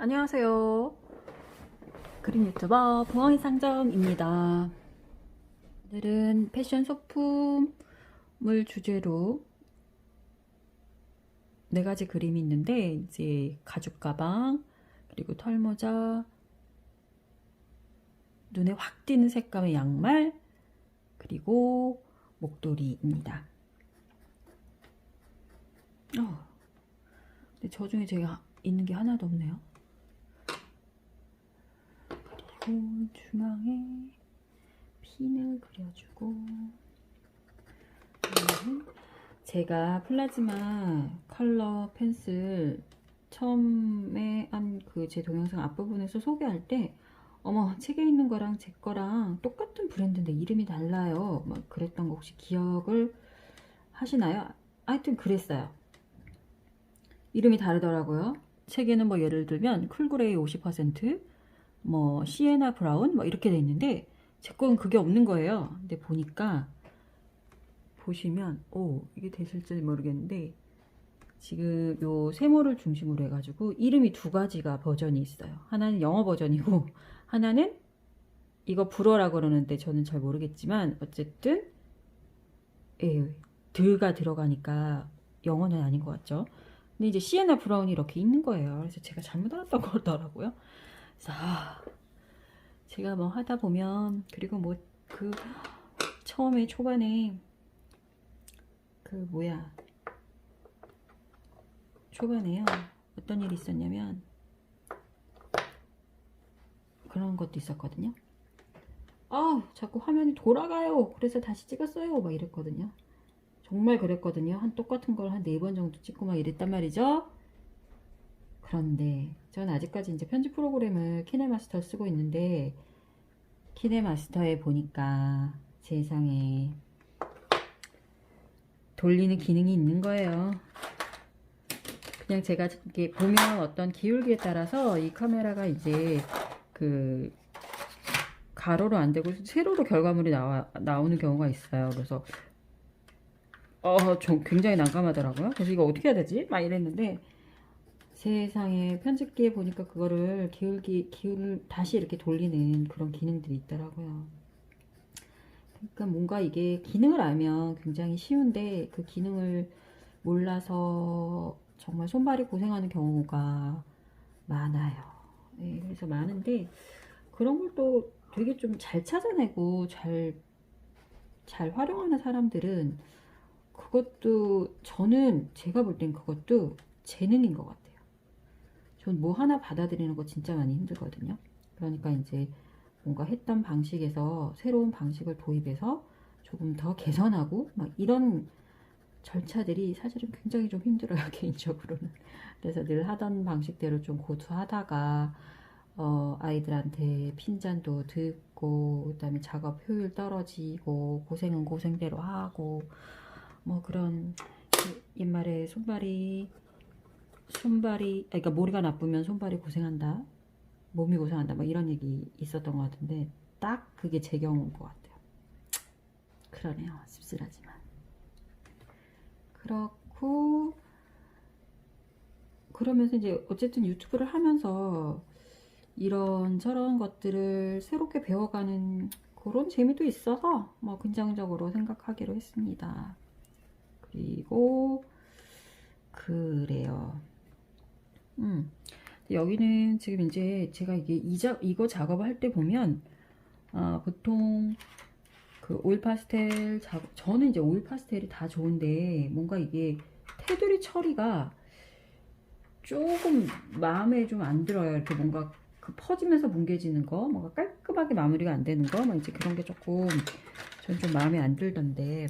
안녕하세요. 그림 유튜버 부엉이 상점입니다. 오늘은 패션 소품을 주제로 네 가지 그림이 있는데 이제 가죽 가방 그리고 털모자 눈에 확 띄는 색감의 양말 그리고 목도리입니다. 어, 근데 저 중에 제가 있는 게 하나도 없네요. 그리고 중앙에 핀을 그려주고 제가 플라즈마 컬러 펜슬 처음에 한 그 제 동영상 앞부분에서 소개할 때 어머 책에 있는 거랑 제 거랑 똑같은 브랜드인데 이름이 달라요. 막 그랬던 거 혹시 기억을 하시나요? 하여튼 그랬어요. 이름이 다르더라고요. 책에는 뭐 예를 들면 쿨그레이 50%, 뭐 시에나 브라운 뭐 이렇게 돼 있는데 제 건 그게 없는 거예요. 근데 보니까 보시면 오 이게 되실지 모르겠는데 지금 요 세모를 중심으로 해가지고 이름이 두 가지가 버전이 있어요. 하나는 영어 버전이고 하나는 이거 불어라 그러는데 저는 잘 모르겠지만 어쨌든 예, 드가 들어가니까 영어는 아닌 것 같죠. 근데 이제 시에나 브라운이 이렇게 있는 거예요. 그래서 제가 잘못 알았던 거더라고요. 그래서 아, 제가 뭐 하다 보면 그리고 뭐 그 처음에 초반에 그 뭐야 초반에요 어떤 일이 있었냐면 그런 것도 있었거든요. 아 자꾸 화면이 돌아가요. 그래서 다시 찍었어요. 막 이랬거든요. 정말 그랬거든요. 한 똑같은 걸 한 네 번 정도 찍고 막 이랬단 말이죠. 그런데 전 아직까지 이제 편집 프로그램을 키네마스터 쓰고 있는데 키네마스터에 보니까 세상에 돌리는 기능이 있는 거예요. 그냥 제가 이렇게 보면 어떤 기울기에 따라서 이 카메라가 이제 그 가로로 안 되고 세로로 결과물이 나와 나오는 경우가 있어요. 그래서 어, 좀 굉장히 난감하더라고요. 그래서 이거 어떻게 해야 되지? 막 이랬는데 세상에 편집기에 보니까 그거를 기울기 기울 다시 이렇게 돌리는 그런 기능들이 있더라고요. 그러니까 뭔가 이게 기능을 알면 굉장히 쉬운데 그 기능을 몰라서 정말 손발이 고생하는 경우가 많아요. 네, 그래서 많은데 그런 걸 또 되게 좀 잘 찾아내고 잘 잘 활용하는 사람들은 그것도 저는 제가 볼 땐 그것도 재능인 것 같아요. 전 뭐 하나 받아들이는 거 진짜 많이 힘들거든요. 그러니까 이제 뭔가 했던 방식에서 새로운 방식을 도입해서 조금 더 개선하고 막 이런 절차들이 사실은 굉장히 좀 힘들어요 개인적으로는. 그래서 늘 하던 방식대로 좀 고수하다가 어, 아이들한테 핀잔도 듣고 그다음에 작업 효율 떨어지고 고생은 고생대로 하고 뭐 그런 그 옛말에 손발이 손발이 아니, 그러니까 머리가 나쁘면 손발이 고생한다 몸이 고생한다 뭐 이런 얘기 있었던 것 같은데 딱 그게 제 경우인 것 같아요 그러네요 씁쓸하지만 그렇고 그러면서 이제 어쨌든 유튜브를 하면서 이런 저런 것들을 새롭게 배워가는 그런 재미도 있어서 뭐 긍정적으로 생각하기로 했습니다. 그리고 그래요. 음. 여기는 지금 이제 제가 이게 이자, 이거 작업을 할 때 보면 아, 보통 그 오일 파스텔 작업 저는 이제 오일 파스텔이 다 좋은데 뭔가 이게 테두리 처리가 조금 마음에 좀 안 들어요. 이렇게 뭔가 그 퍼지면서 뭉개지는 거, 뭔가 깔끔하게 마무리가 안 되는 거, 막 이제 그런 게 조금 전 좀 마음에 안 들던데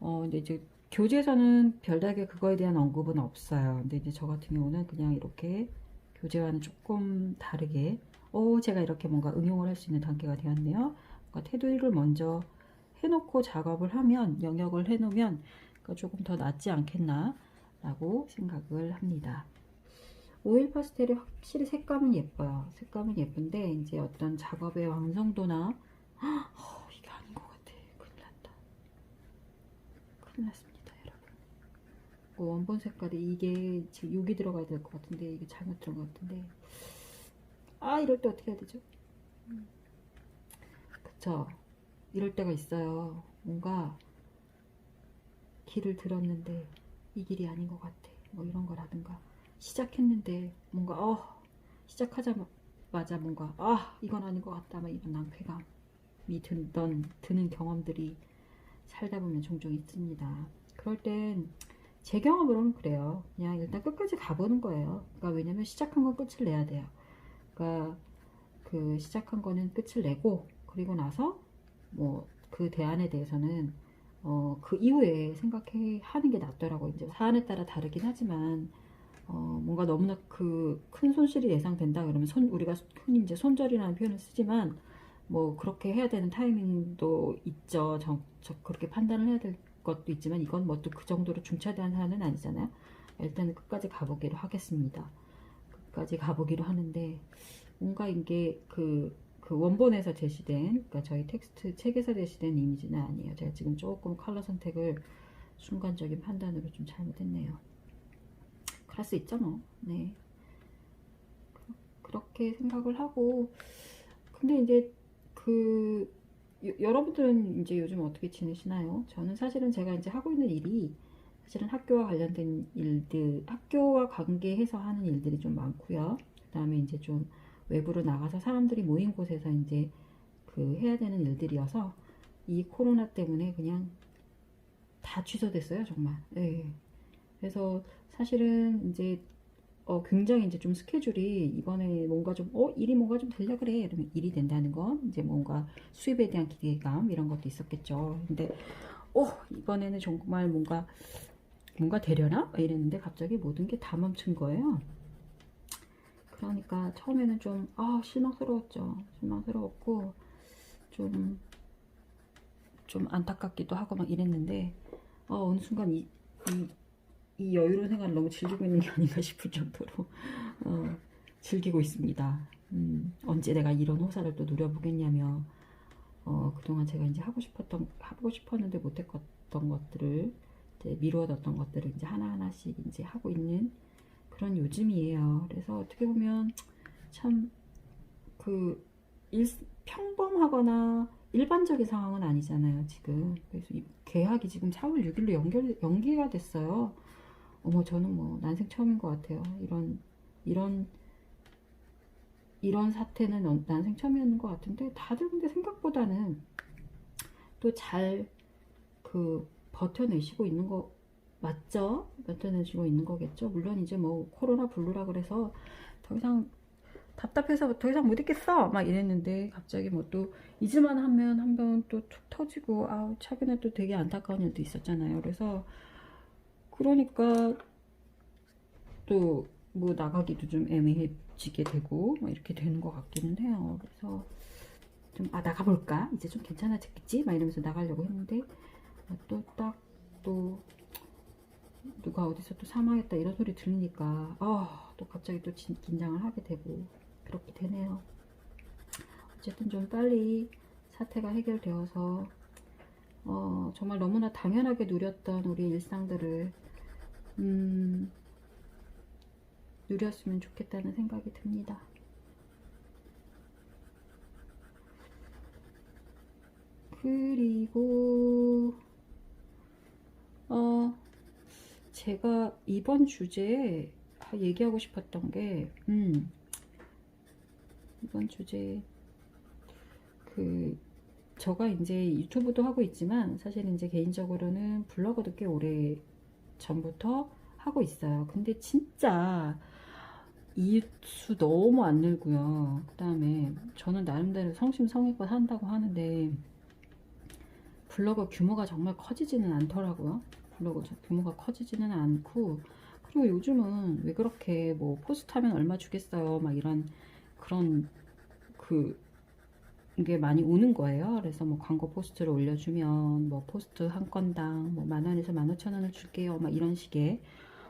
어, 이제 교재에서는 별다르게 그거에 대한 언급은 없어요. 근데 이제 저 같은 경우는 그냥 이렇게 교재와는 조금 다르게, 오, 제가 이렇게 뭔가 응용을 할 수 있는 단계가 되었네요. 그러니까 테두리를 먼저 해놓고 작업을 하면, 영역을 해놓으면 그러니까 조금 더 낫지 않겠나 라고 생각을 합니다. 오일 파스텔이 확실히 색감은 예뻐요. 색감은 예쁜데, 이제 어떤 작업의 완성도나, 어, 이게 아닌 것 같아. 큰일 났다. 큰일 났습니다, 여러분. 어, 원본 색깔이 이게 지금 6이 들어가야 될 것 같은데 이게 잘못 들어간 것 같은데 아 이럴 때 어떻게 해야 되죠? 음. 그쵸 이럴 때가 있어요 뭔가 길을 들었는데 이 길이 아닌 것 같아 뭐 이런 거라든가 시작했는데 뭔가 어 시작하자마자 뭔가 아 이건 아닌 것 같다 막 이런 낭패감이 드는, 드는 경험들이 살다 보면 종종 있습니다 그럴 땐 제 경험으로는 그래요. 그냥 일단 끝까지 가보는 거예요. 그러니까 왜냐면 시작한 건 끝을 내야 돼요. 그러니까 그 시작한 거는 끝을 내고 그리고 나서 뭐 그 대안에 대해서는 어 그 이후에 생각해 하는 게 낫더라고. 이제 사안에 따라 다르긴 하지만 어 뭔가 너무나 그 큰 손실이 예상된다 그러면 손 우리가 흔히 이제 손절이라는 표현을 쓰지만 뭐 그렇게 해야 되는 타이밍도 있죠. 저, 저 그렇게 판단을 해야 될 것도 있지만 이건 뭐 또 그 정도로 중차대한 사안은 아니잖아요. 일단은 끝까지 가보기로 하겠습니다. 끝까지 가보기로 하는데 뭔가 이게 그, 그 원본에서 제시된 그러니까 저희 텍스트 책에서 제시된 이미지는 아니에요. 제가 지금 조금 컬러 선택을 순간적인 판단으로 좀 잘못했네요. 그럴 수 있죠 뭐. 네. 그- 그렇게 생각을 하고 근데 이제 그 여- 여러분들은 이제 요즘 어떻게 지내시나요? 저는 사실은 제가 이제 하고 있는 일이 사실은 학교와 관련된 일들, 학교와 관계해서 하는 일들이 좀 많고요. 그 다음에 이제 좀 외부로 나가서 사람들이 모인 곳에서 이제 그 해야 되는 일들이어서 이 코로나 때문에 그냥 다 취소됐어요, 정말. 네. 그래서 사실은 이제 어, 굉장히 이제 좀 스케줄이 이번에 뭔가 좀, 어, 일이 뭔가 좀 되려 그래. 이러면 일이 된다는 건 이제 뭔가 수입에 대한 기대감 이런 것도 있었겠죠. 근데, 어, 이번에는 정말 뭔가, 뭔가 되려나? 막 이랬는데 갑자기 모든 게 다 멈춘 거예요. 그러니까 처음에는 좀, 아, 실망스러웠죠. 실망스러웠고, 좀, 좀 안타깝기도 하고 막 이랬는데, 어, 어느 순간 이, 이, 이 여유로운 생활을 너무 즐기고 있는 게 아닌가 싶을 정도로 어, 즐기고 있습니다. 음, 언제 내가 이런 호사를 또 누려보겠냐며 어, 그동안 제가 이제 하고 싶었던 하고 싶었는데 못했던 것들을 이제 미루어뒀던 것들을 이제 하나 하나씩 이제 하고 있는 그런 요즘이에요. 그래서 어떻게 보면 참 그 평범하거나 일반적인 상황은 아니잖아요, 지금. 그래서 이 계약이 지금 4월 6일로 연결, 연기가 됐어요. 어머, 저는 뭐, 난생 처음인 것 같아요. 이런, 이런, 이런 사태는 넌- 난생 처음이었는 것 같은데, 다들 근데 생각보다는 또 잘, 그, 버텨내시고 있는 거, 맞죠? 버텨내시고 있는 거겠죠? 물론 이제 뭐, 코로나 블루라 그래서 더 이상 답답해서 더 이상 못 있겠어! 막 이랬는데, 갑자기 뭐 또, 잊을만 하면 한 번 또 툭 터지고, 아우, 최근에 또 되게 안타까운 일도 있었잖아요. 그래서, 그러니까 또 뭐 나가기도 좀 애매해지게 되고 막 이렇게 되는 것 같기는 해요. 그래서 좀 아 나가볼까? 이제 좀 괜찮아졌겠지? 막 이러면서 나가려고 했는데 또딱또 누가 어디서 또 사망했다 이런 소리 들으니까 아 또 갑자기 또 진- 긴장을 하게 되고 그렇게 되네요. 어쨌든 좀 빨리 사태가 해결되어서 어, 정말 너무나 당연하게 누렸던 우리 일상들을 음, 누렸으면 좋겠다는 생각이 듭니다. 그리고 어, 제가 이번 주제에 얘기하고 싶었던 게 음, 이번 주제 그 저가 이제 유튜브도 하고 있지만 사실 이제 개인적으로는 블로그도 꽤 오래 전부터 하고 있어요. 근데 진짜 이수 너무 안 늘고요. 그 다음에 저는 나름대로 성심성의껏 한다고 하는데 블로그 규모가 정말 커지지는 않더라고요. 블로그 규모가 커지지는 않고 그리고 요즘은 왜 그렇게 뭐 포스트 하면 얼마 주겠어요. 막 이런 그런 그 게 많이 오는 거예요. 그래서 뭐 광고 포스트를 올려주면 뭐 포스트 한 건당 뭐 만 원에서 만 오천 원을 줄게요. 막 이런 식의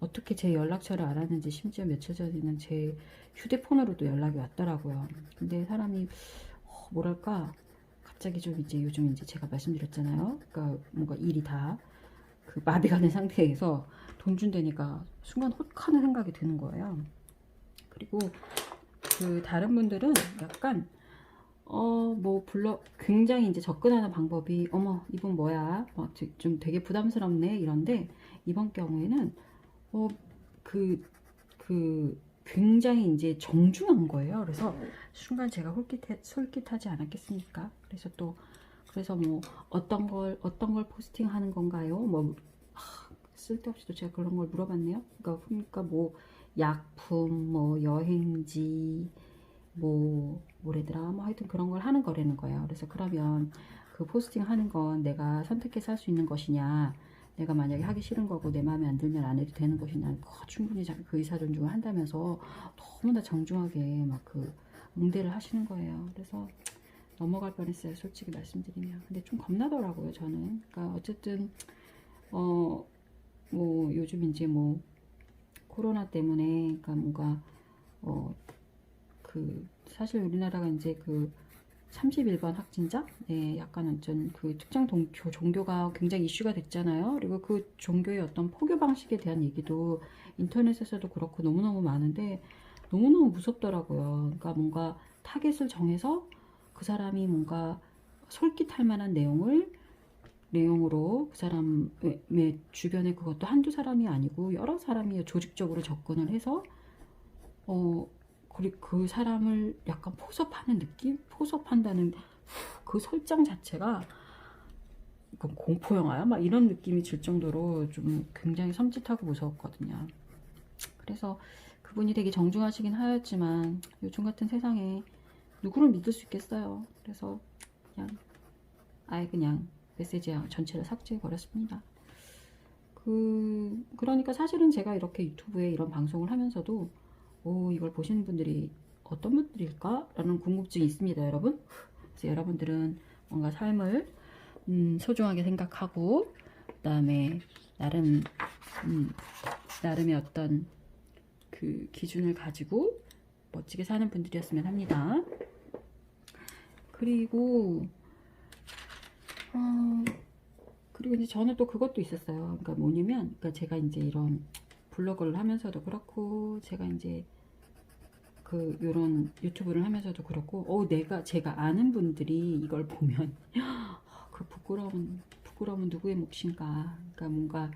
어떻게 제 연락처를 알았는지 심지어 며칠 전에는 제 휴대폰으로도 연락이 왔더라고요. 근데 사람이 어, 뭐랄까 갑자기 좀 이제 요즘 이제 제가 말씀드렸잖아요. 그러니까 뭔가 일이 다 그 마비가 된 상태에서 돈 준다니까 순간 혹하는 생각이 드는 거예요. 그리고 그 다른 분들은 약간 어 뭐 불러 굉장히 이제 접근하는 방법이 어머 이분 뭐야 막 좀 되게 부담스럽네 이런데 이번 경우에는 어 그 그 굉장히 이제 정중한 거예요. 그래서 순간 제가 홀깃해, 솔깃하지 않았겠습니까? 그래서 또 그래서 뭐 어떤 걸 어떤 걸 포스팅하는 건가요? 뭐 하, 쓸데없이 또 제가 그런 걸 물어봤네요. 그러니까 그러니까 뭐 약품, 뭐 여행지, 뭐 뭐래더라, 뭐 하여튼 그런 걸 하는 거라는 거예요. 그래서 그러면 그 포스팅 하는 건 내가 선택해서 할 수 있는 것이냐? 내가 만약에 하기 싫은 거고 내 마음에 안 들면 안 해도 되는 것이냐? 충분히 자- 그 의사 존중을 한다면서 너무나 정중하게 막 그 응대를 하시는 거예요. 그래서 넘어갈 뻔했어요. 솔직히 말씀드리면. 근데 좀 겁나더라고요. 저는. 그러니까 어쨌든 어 뭐 요즘 이제 뭐 코로나 때문에 그러니까 뭔가 어 그 사실 우리나라가 이제 그 31번 확진자, 네, 약간 어쩐 그 특정 동, 교- 종교가 굉장히 이슈가 됐잖아요. 그리고 그 종교의 어떤 포교 방식에 대한 얘기도 인터넷에서도 그렇고 너무너무 많은데 너무너무 무섭더라고요. 그러니까 뭔가 타겟을 정해서 그 사람이 뭔가 솔깃할 만한 내용을 내용으로 그 사람의 주변에 그것도 한두 사람이 아니고 여러 사람이 조직적으로 접근을 해서 어 그리고 그 사람을 약간 포섭하는 느낌? 포섭한다는 그 설정 자체가 공포 영화야? 막 이런 느낌이 들 정도로 좀 굉장히 섬찟하고 무서웠거든요. 그래서 그분이 되게 정중하시긴 하였지만 요즘 같은 세상에 누구를 믿을 수 있겠어요. 그래서 그냥 아예 그냥 메시지 전체를 삭제해 버렸습니다. 그 그러니까 사실은 제가 이렇게 유튜브에 이런 방송을 하면서도 오 이걸 보시는 분들이 어떤 분들일까 라는 궁금증이 있습니다, 여러분. 그래서 여러분들은 뭔가 삶을 음, 소중하게 생각하고 그 다음에 나름 음, 나름의 어떤 그 기준을 가지고 멋지게 사는 분들이었으면 합니다. 그리고 어, 그리고 이제 저는 또 그것도 있었어요. 그러니까 뭐냐면, 그러니까 제가 이제 이런 블로그를 하면서도 그렇고, 제가 이제 그 요런 유튜브를 하면서도 그렇고, 어 내가 제가 아는 분들이 이걸 보면 그 부끄러운 부끄러움은 누구의 몫인가? 그러니까 뭔가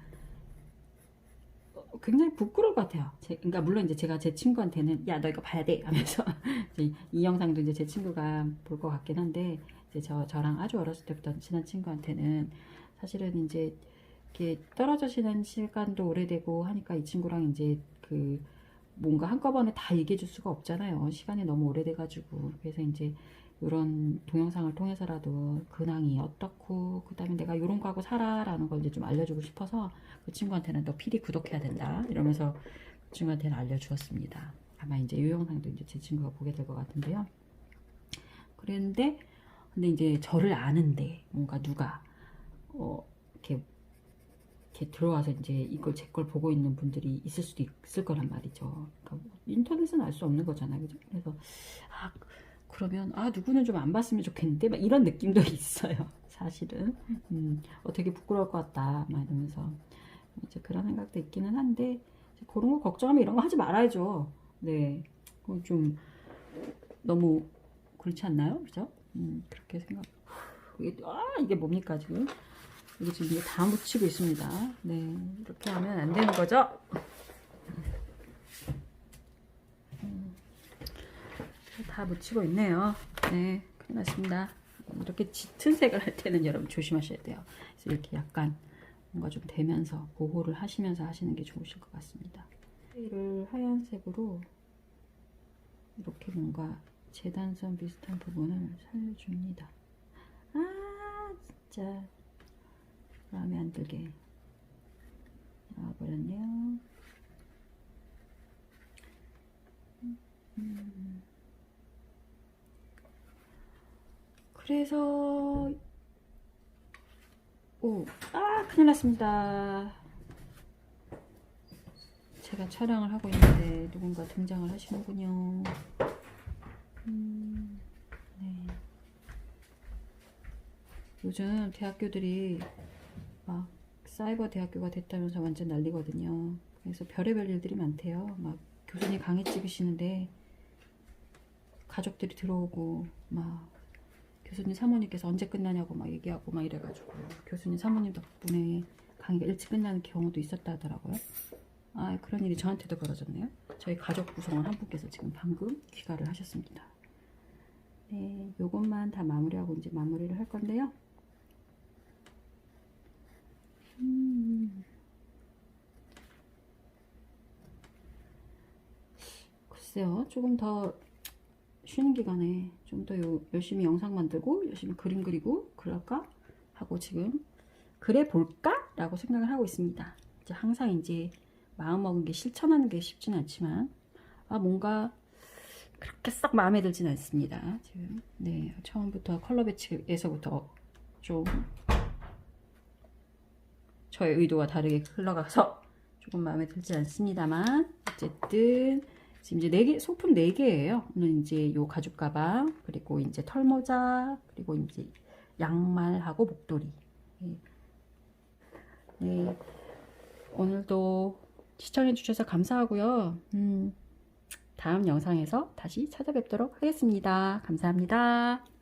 어, 굉장히 부끄러울 것 같아요. 제, 그러니까 물론 이제 제가 제 친구한테는 야 너 이거 봐야 돼 하면서 이제 이 영상도 이제 제 친구가 볼 것 같긴 한데 이제 저 저랑 아주 어렸을 때부터 친한 친구한테는 사실은 이제 이렇게 떨어져 지낸 시간도 오래되고 하니까 이 친구랑 이제 그 뭔가 한꺼번에 다 얘기해 줄 수가 없잖아요. 시간이 너무 오래돼 가지고 그래서 이제 이런 동영상을 통해서라도 근황이 어떻고 그다음에 내가 이런 거 하고 살아라는 걸 이제 좀 알려주고 싶어서 그 친구한테는 너 필히 구독해야 된다 이러면서 그 친구한테는 알려주었습니다. 아마 이제 이 영상도 이제 제 친구가 보게 될 것 같은데요. 그랬는데 근데 이제 저를 아는데 뭔가 누가 어 이렇게 이렇게 들어와서 이제 이걸 제 걸 보고 있는 분들이 있을 수도 있을 거란 말이죠. 그러니까 뭐 인터넷은 알 수 없는 거잖아요, 그죠? 그래서 아 그러면 아 누구는 좀 안 봤으면 좋겠는데 막 이런 느낌도 있어요, 사실은. 음, 어 되게 부끄러울 것 같다, 막 이러면서 이제 그런 생각도 있기는 한데 그런 거 걱정하면 이런 거 하지 말아야죠. 네, 그건 좀 너무 그렇지 않나요, 그죠? 음, 그렇게 생각. 아 이게 뭡니까 지금? 이게 지금 이게 다 묻히고 있습니다. 네, 이렇게 하면 안 되는 거죠? 음, 다 묻히고 있네요. 네, 큰일 났습니다. 이렇게 짙은 색을 할 때는 여러분 조심하셔야 돼요. 그래서 이렇게 약간 뭔가 좀 되면서 보호를 하시면서 하시는 게 좋으실 것 같습니다. 이를 하얀색으로 이렇게 뭔가 재단선 비슷한 부분을 살려줍니다. 아 진짜 마음에 안 들게 나와버렸네요. 음. 그래서 오, 아 큰일 났습니다. 제가 촬영을 하고 있는데 누군가 등장을 하시는군요. 음, 네. 요즘 대학교들이 막 사이버 대학교가 됐다면서 완전 난리거든요. 그래서 별의별 일들이 많대요. 막 교수님 강의 찍으시는데 가족들이 들어오고 막 교수님 사모님께서 언제 끝나냐고 막 얘기하고 막 이래가지고 교수님 사모님 덕분에 강의가 일찍 끝나는 경우도 있었다 하더라고요. 아 그런 일이 저한테도 벌어졌네요. 저희 가족 구성원 한 분께서 지금 방금 귀가를 하셨습니다. 네, 요것만 다 마무리하고 이제 마무리를 할 건데요. 음. 글쎄요, 조금 더 쉬는 기간에 좀 더 열심히 영상 만들고 열심히 그림 그리고 그럴까 하고 지금 그래 볼까? 라고 생각을 하고 있습니다. 이제 항상 이제 마음 먹은 게 실천하는 게 쉽지는 않지만 아 뭔가 그렇게 썩 마음에 들진 않습니다. 지금 네 처음부터 컬러 배치에서부터 좀 저의 의도와 다르게 흘러가서 조금 마음에 들지 않습니다만 어쨌든 지금 이제 네개 소품 네 개예요. 오늘 이제 요 가죽 가방 그리고 이제 털모자 그리고 이제 양말하고 목도리. 네. 네. 오늘도 시청해 주셔서 감사하고요. 음, 다음 영상에서 다시 찾아뵙도록 하겠습니다. 감사합니다.